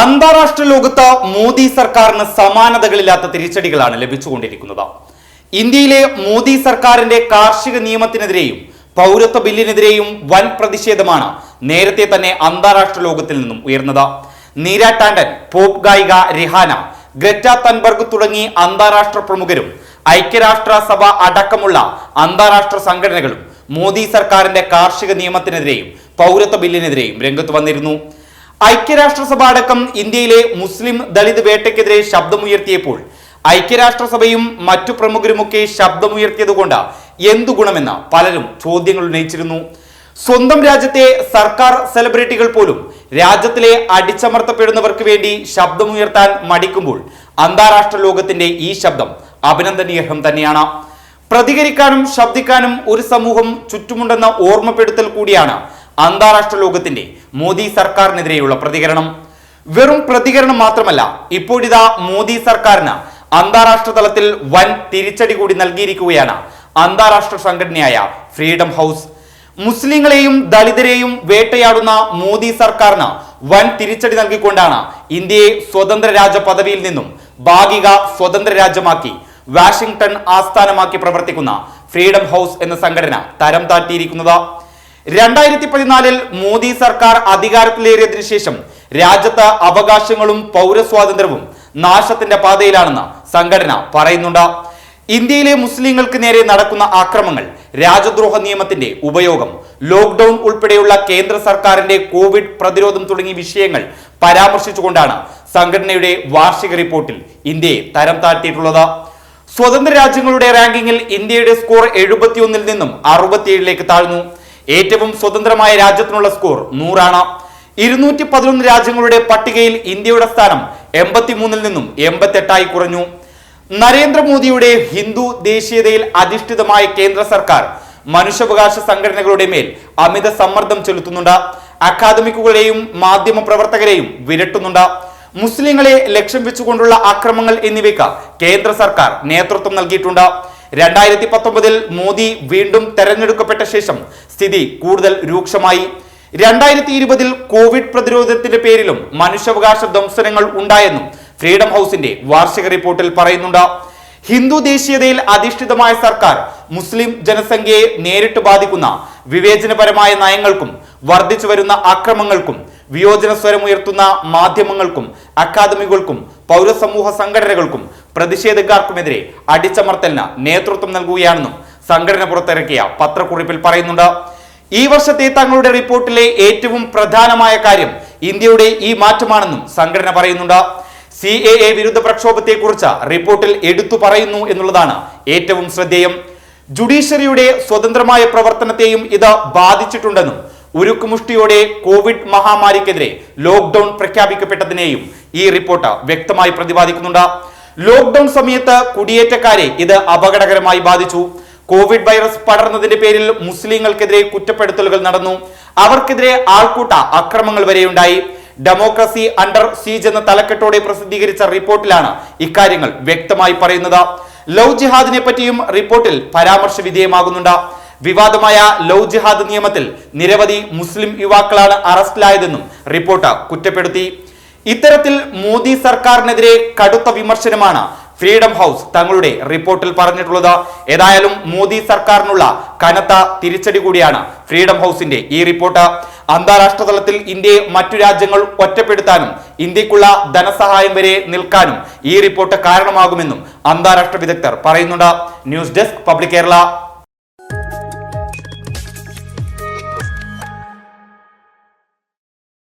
അന്താരാഷ്ട്ര ലോകത്ത് മോദി സർക്കാരിന് സമാനതകളില്ലാത്ത തിരിച്ചടികളാണ് ലഭിച്ചുകൊണ്ടിരിക്കുന്നത്. ഇന്ത്യയിലെ മോദി സർക്കാരിന്റെ കാർഷിക നിയമത്തിനെതിരെയും പൗരത്വ ബില്ലിനെതിരെയും വൻ പ്രതിഷേധമാണ് നേരത്തെ തന്നെ അന്താരാഷ്ട്ര ലോകത്തിൽ നിന്നും ഉയർന്നത്. നീര ടാൻഡൻ പോപ്പ് ഗായിക റിഹാന ഗ്രറ്റ തൻബർഗ് തുടങ്ങി അന്താരാഷ്ട്ര പ്രമുഖരും ഐക്യരാഷ്ട്ര സഭ അടക്കമുള്ള അന്താരാഷ്ട്ര സംഘടനകളും മോദി സർക്കാരിന്റെ കാർഷിക നിയമത്തിനെതിരെയും പൗരത്വ ബില്ലിനെതിരെയും രംഗത്ത് വന്നിരുന്നു. ഐക്യരാഷ്ട്രസഭ അടക്കം ഇന്ത്യയിലെ മുസ്ലിം ദളിത് വേട്ടയ്ക്കെതിരെ ശബ്ദമുയർത്തിയപ്പോൾ ഐക്യരാഷ്ട്രസഭയും മറ്റു പ്രമുഖരുമൊക്കെ ശബ്ദമുയർത്തിയതുകൊണ്ട് എന്തു ഗുണമെന്ന് പലരും ചോദ്യങ്ങൾ ഉന്നയിച്ചിരുന്നു. സ്വന്തം രാജ്യത്തെ സർക്കാർ സെലിബ്രിറ്റികൾ പോലും രാജ്യത്തിലെ അടിച്ചമർത്തപ്പെടുന്നവർക്ക് വേണ്ടി ശബ്ദമുയർത്താൻ മടിക്കുമ്പോൾ അന്താരാഷ്ട്ര ലോകത്തിന്റെ ഈ ശബ്ദം അഭിനന്ദനീയം തന്നെയാണ്. പ്രതികരിക്കാനും ശബ്ദിക്കാനും ഒരു സമൂഹം ചുറ്റുമുണ്ടെന്ന ഓർമ്മപ്പെടുത്തൽ കൂടിയാണ് അന്താരാഷ്ട്ര ലോകത്തിന്റെ മോദി സർക്കാരിനെതിരെയുള്ള പ്രതികരണം. വെറും പ്രതികരണം മാത്രമല്ല ഇപ്പോഴിതാ മോദി സർക്കാരിന് അന്താരാഷ്ട്ര തലത്തിൽ വൻ തിരിച്ചടി കൂടി നൽകിയിരിക്കുകയാണ് അന്താരാഷ്ട്ര സംഘടനയായ ഫ്രീഡം ഹൗസ്. മുസ്ലിങ്ങളെയും ദളിതരെയും വേട്ടയാടുന്ന മോദി സർക്കാരിന് വൻ തിരിച്ചടി നൽകിക്കൊണ്ടാണ് ഇന്ത്യയെ സ്വതന്ത്ര രാജ്യ പദവിയിൽ നിന്നും ഭാഗിക സ്വതന്ത്ര രാജ്യമാക്കി വാഷിംഗ്ടൺ ആസ്ഥാനമാക്കി പ്രവർത്തിക്കുന്ന ഫ്രീഡം ഹൗസ് എന്ന സംഘടന തരം താഴ്ത്തിയിരിക്കുന്നത്. രണ്ടായിരത്തി പതിനാലിൽ മോദി സർക്കാർ അധികാരത്തിലേറിയതിനു ശേഷം രാജ്യത്ത് അവകാശങ്ങളും പൗരസ്വാതന്ത്ര്യവും നാശത്തിന്റെ പാതയിലാണെന്ന് സംഘടന പറയുന്നുണ്ട്. ഇന്ത്യയിലെ മുസ്ലിങ്ങൾക്ക് നേരെ നടക്കുന്ന ആക്രമങ്ങൾ രാജദ്രോഹ നിയമത്തിന്റെ ഉപയോഗം ലോക്ക്ഡൌൺ ഉൾപ്പെടെയുള്ള കേന്ദ്ര സർക്കാരിന്റെ കോവിഡ് പ്രതിരോധം തുടങ്ങിയ വിഷയങ്ങൾ പരാമർശിച്ചുകൊണ്ടാണ് സംഘടനയുടെ വാർഷിക റിപ്പോർട്ടിൽ ഇന്ത്യയെ തരം താഴ്ത്തിയിട്ടുള്ളത്. സ്വതന്ത്ര രാജ്യങ്ങളുടെ റാങ്കിങ്ങിൽ ഇന്ത്യയുടെ സ്കോർ എഴുപത്തിയൊന്നിൽ നിന്നും അറുപത്തിയേഴിലേക്ക് താഴ്ന്നു. ഏറ്റവും സ്വതന്ത്രമായ രാജ്യത്തിനുള്ള സ്കോർ നൂറാണ്. ഇരുന്നൂറ്റി പതിനൊന്ന് രാജ്യങ്ങളുടെ പട്ടികയിൽ ഇന്ത്യയുടെ സ്ഥാനം എൺപത്തിമൂന്നിൽ നിന്നും എൺപത്തെട്ടായി കുറഞ്ഞു. നരേന്ദ്രമോദിയുടെ ഹിന്ദു ദേശീയതയിൽ അധിഷ്ഠിതമായ കേന്ദ്ര സർക്കാർ മനുഷ്യാവകാശ സംഘടനകളുടെ മേൽ അമിത സമ്മർദ്ദം ചെലുത്തുന്നുണ്ട്. അക്കാദമിക്കുകളെയും മാധ്യമ പ്രവർത്തകരെയും വിരട്ടുന്നുണ്ട്. മുസ്ലിങ്ങളെ ലക്ഷ്യം വെച്ചുകൊണ്ടുള്ള ആക്രമങ്ങൾ എന്നിവയ്ക്ക് കേന്ദ്ര സർക്കാർ നേതൃത്വം നൽകിയിട്ടുണ്ട്. രണ്ടായിരത്തി പത്തൊമ്പതിൽ മോദി വീണ്ടും തെരഞ്ഞെടുക്കപ്പെട്ട ശേഷം സ്ഥിതി കൂടുതൽ രൂക്ഷമായി. രണ്ടായിരത്തി ഇരുപതിൽ കോവിഡ് പ്രതിരോധത്തിന്റെ പേരിലും മനുഷ്യാവകാശ ധ്വംസനങ്ങൾ ഉണ്ടായെന്നും ഫ്രീഡം ഹൗസിന്റെ വാർഷിക റിപ്പോർട്ടിൽ പറയുന്നുണ്ട്. ഹിന്ദു ദേശീയതയിൽ അധിഷ്ഠിതമായ സർക്കാർ മുസ്ലിം ജനസംഖ്യയെ നേരിട്ട് ബാധിക്കുന്ന വിവേചനപരമായ നയങ്ങൾക്കും വർദ്ധിച്ചു വരുന്ന അക്രമങ്ങൾക്കും വിയോജന സ്വരമുയർത്തുന്ന മാധ്യമങ്ങൾക്കും അക്കാദമികൾക്കും പൗരസമൂഹ സംഘടനകൾക്കും പ്രതിഷേധക്കാർക്കുമെതിരെ അടിച്ചമർത്തലിന് നേതൃത്വം നൽകുകയാണെന്നും സംഘടന പുറത്തിറക്കിയ പത്രക്കുറിപ്പിൽ പറയുന്നുണ്ട്. ഈ വർഷത്തെ തങ്ങളുടെ റിപ്പോർട്ടിലെ ഏറ്റവും പ്രധാനമായ കാര്യം ഇന്ത്യയുടെ ഈ മാറ്റമാണെന്നും സംഘടന പറയുന്നുണ്ട്. സി എ എ വിരുദ്ധ പ്രക്ഷോഭത്തെക്കുറിച്ച് റിപ്പോർട്ടിൽ എടുത്തു പറയുന്നു എന്നുള്ളതാണ് ഏറ്റവും ശ്രദ്ധേയം. ജുഡീഷ്യറിയുടെ സ്വതന്ത്രമായ പ്രവർത്തനത്തെയും ഇത് ബാധിച്ചിട്ടുണ്ടെന്നും ഉരുക്കുമുഷ്ടിയോടെ കോവിഡ് മഹാമാരിക്കെതിരെ ലോക്ക്ഡൌൺ പ്രഖ്യാപിക്കപ്പെട്ടതിനെയും ഈ റിപ്പോർട്ട് വ്യക്തമായി പ്രതിപാദിക്കുന്നുണ്ട്. ലോക്ക്ഡൌൺ സമയത്ത് കുടിയേറ്റക്കാരെ ഇത് അപകടകരമായി ബാധിച്ചു. കോവിഡ് വൈറസ് പടർന്നതിന്റെ പേരിൽ മുസ്ലിങ്ങൾക്കെതിരെ കുറ്റപ്പെടുത്തലുകൾ നടന്നു. അവർക്കെതിരെ ആൾക്കൂട്ട അക്രമങ്ങൾ വരെയുണ്ടായി. ഡെമോക്രസി അണ്ടർ സീജ് എന്ന തലക്കെട്ടോടെ പ്രസിദ്ധീകരിച്ച റിപ്പോർട്ടിലാണ് ഇക്കാര്യങ്ങൾ വ്യക്തമായി പറയുന്നത്. ലവ് ജിഹാദിനെ പറ്റിയും റിപ്പോർട്ടിൽ പരാമർശ വിധേയമാകുന്നുണ്ട്. വിവാദമായ ലവ് ജിഹാദ് നിയമത്തിൽ നിരവധി മുസ്ലിം യുവാക്കളാണ് അറസ്റ്റിലായതെന്നും റിപ്പോർട്ട് കുറ്റപ്പെടുത്തി. ഇത്തരത്തിൽ മോദി സർക്കാരിനെതിരെ കടുത്ത വിമർശനമാണ് ഫ്രീഡം ഹൗസ് തങ്ങളുടെ റിപ്പോർട്ടിൽ പറഞ്ഞിട്ടുള്ളത്. ഏതായാലും മോദി സർക്കാരിനുള്ള കനത്ത തിരിച്ചടി കൂടിയാണ് ഫ്രീഡം ഹൗസിന്റെ ഈ റിപ്പോർട്ട്. അന്താരാഷ്ട്ര തലത്തിൽ ഇന്ത്യയെ മറ്റു രാജ്യങ്ങൾ ഒറ്റപ്പെടുത്താനും ഇന്ത്യക്കുള്ള ധനസഹായം വരെ നിൽക്കാനും ഈ റിപ്പോർട്ട് കാരണമാകുമെന്നും അന്താരാഷ്ട്ര വിദഗ്ധർ പറയുന്നുണ്ട്. News desk public Kerala.